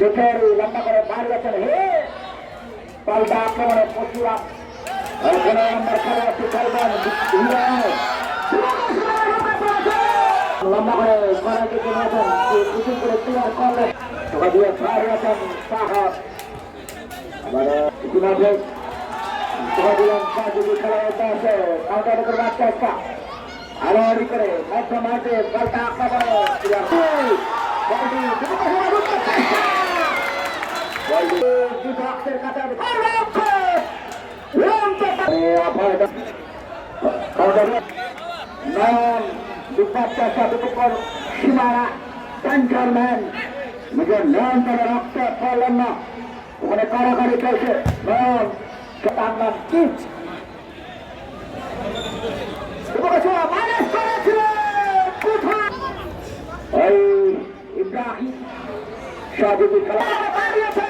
Bakery লম্বা করে বার গেছেন হে! পাল্টা আক্রমণে পশুরা। পনেরো নম্বর খেলোয়াড় খেলবেন। লম্বা করে করার দিকে নিয়েছেন কিছু করে ক্লিয়ার করলেন ওটা মাঠে বলটা আক্রমণে। নয়ন বিপক্ষের সাথে সীমানা সেন্টারম্যান নিজের নিয়ন্ত্রণে রাখতে পারলেন না ওখানে কারাগারি চলছে নয়ন তার নাম খেলা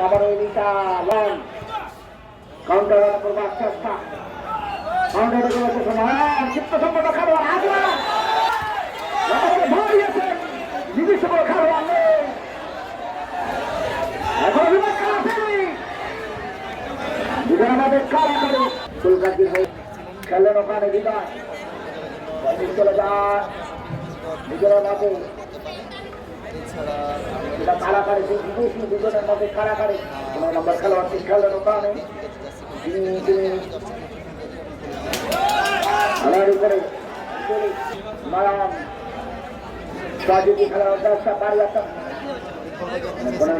আবার ওই দিকটা লন কাউন্টার করবার চেষ্টা কাউন্টার করবার চেষ্টা নয়ন চিত্ত সম্পন্ন খেলোয়াড় আসবে নিজস্ব খেলোয়াড় নেই এখন বিমান খেলা কারা করে খেলেন ওখানে বিদায় চলে যায় নিজেরা মাঝে এটা কারাকারি বিদেশি দুজনের মধ্যে কারাকারি কোন নম্বর খেলোয়াড় ঠিক খেলেন ওখানে তিনি তিনি হারারি করে নয়ন সাজিদি খেলার দশটা পারি আসেন কোন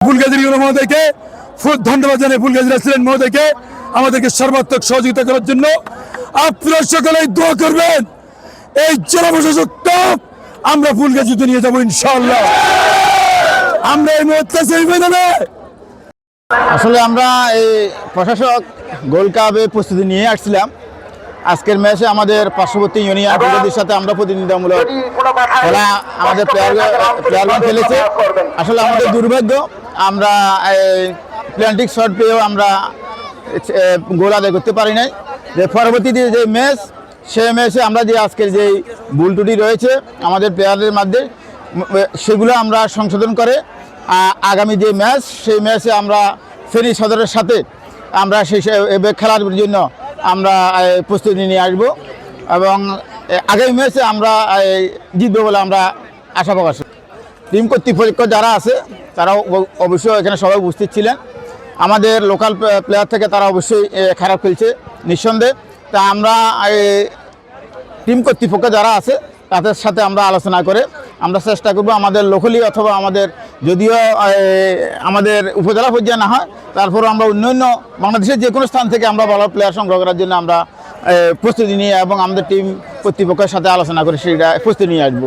ফুলগাজীর মহোদয়কে ফু- ধন্যবাদ জানাই ফুলগাজী রেস্টুরেন্ট মহোদয়কে আমাদেরকে সর্বাত্মক সহযোগিতা করার জন্য আপনারা সকলেই দোয়া করবেন। এই জেলা প্রশাসক আমরা ফুলগাজীতে নিয়ে যাব ইনশাল্লাহ আমরা এই মুহূর্তে সেই আসলে আমরা এই প্রশাসক গোল্ড কাপে প্রস্তুতি নিয়ে আসছিলাম। আজকের ম্যাচে আমাদের পার্শ্ববর্তী ইউনিয়ন সাথে আমরা প্রতিনিধিত্বমূলক খেলা আমাদের প্লেয়ার খেলেছে। আসলে আমাদের দুর্ভাগ্য, আমরা প্ল্যান্টিক শট পেয়েও আমরা গোল আদায় করতে পারি নাই। যে পরবর্তীতে যে ম্যাচ, সে ম্যাচে আমরা যে আজকের যে ভুল ত্রুটি রয়েছে আমাদের প্লেয়ারদের মধ্যে সেগুলো আমরা সংশোধন করে আগামী যে ম্যাচ, সেই ম্যাচে আমরা ফেনী সদরের সাথে আমরা সেই খেলার জন্য আমরা প্রস্তুতি নিয়ে আসব এবং আগামী ম্যাচে আমরা জিতবো বলে আমরা আশা প্রকাশ টিম কর্তৃপক্ষ যারা আছে অব- অবশ্যই এখানে সবাই উপস্থিত ছিলেন। আমাদের লোকাল প্লেয়ার থেকে তারা অবশ্যই খারাপ খেলছে নিঃসন্দেহে। তা আমরা টিম কর্তৃপক্ষ যারা আছে, তাদের সাথে আমরা আলোচনা করে আমরা চেষ্টা করব আমাদের লোকালি অথবা আমাদের যদিও আমাদের উপজেলা পর্যায়ে না হয় তারপর আমরা অন্য অন্য বাংলাদেশের যে কোনো স্থান থেকে আমরা ভালো প্লেয়ার সংগ্রহ করার জন্য আমরা প্রস্তুতি নিয়ে এবং আমাদের টিম কর্তৃপক্ষের সাথে আলোচনা করে সেটা প্রস্তুতি নিয়ে আসব।